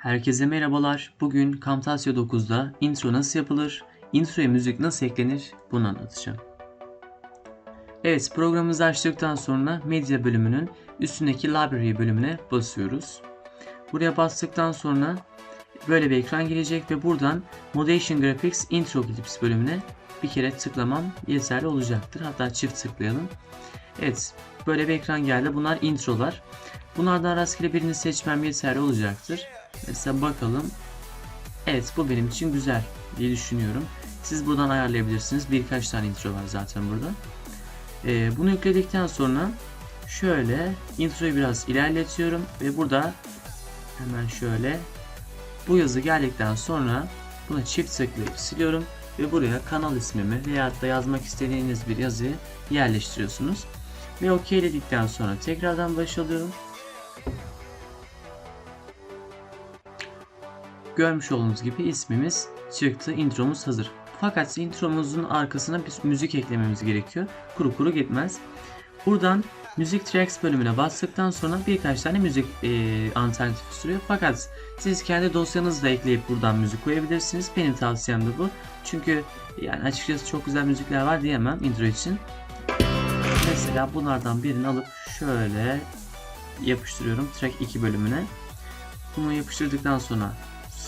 Herkese merhabalar. Bugün Camtasia 9'da intro nasıl yapılır, introya müzik nasıl eklenir bunu anlatacağım. Evet programımızı açtıktan sonra medya bölümünün üstündeki library bölümüne basıyoruz. Buraya bastıktan sonra böyle bir ekran gelecek ve buradan Modation Graphics Intro Clips bölümüne bir kere tıklamam yeterli olacaktır. Hatta çift tıklayalım. Evet böyle bir ekran geldi. Bunlar introlar. Bunlardan rastgele birini seçmem yeterli olacaktır. Mesela bakalım. Evet bu benim için güzel diye düşünüyorum. Siz buradan ayarlayabilirsiniz. Birkaç tane intro var zaten burada. Ee, bunu yükledikten sonra şöyle introyu biraz ilerletiyorum ve burada hemen şöyle bu yazı geldikten sonra buna çift tıklayıp siliyorum ve buraya kanal ismimi veya da yazmak istediğiniz bir yazıyı yerleştiriyorsunuz. Ve okeyledikten sonra tekrardan başlıyorum. Görmüş olduğunuz gibi ismimiz çıktı. Intromuz hazır. Fakat intromuzun arkasına bir müzik eklememiz gerekiyor. Kuru kuru gitmez. Buradan Müzik Tracks bölümüne bastıktan sonra birkaç tane müzik e, alternatifi sürüyor. Fakat siz kendi dosyanızı da ekleyip buradan müzik koyabilirsiniz. Benim tavsiyem de bu. Çünkü yani açıkçası çok güzel müzikler var diyemem intro için. Mesela bunlardan birini alıp şöyle yapıştırıyorum track 2 bölümüne. Bunu yapıştırdıktan sonra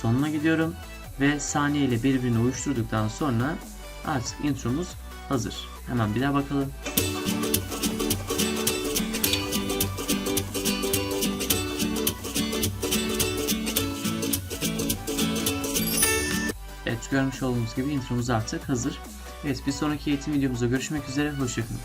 sonuna gidiyorum ve saniye ile birbirini uyuşturduktan sonra artık intromuz hazır. Hemen bir daha bakalım. Evet görmüş olduğunuz gibi intromuz artık hazır. Evet bir sonraki eğitim videomuzda görüşmek üzere. Hoşçakalın.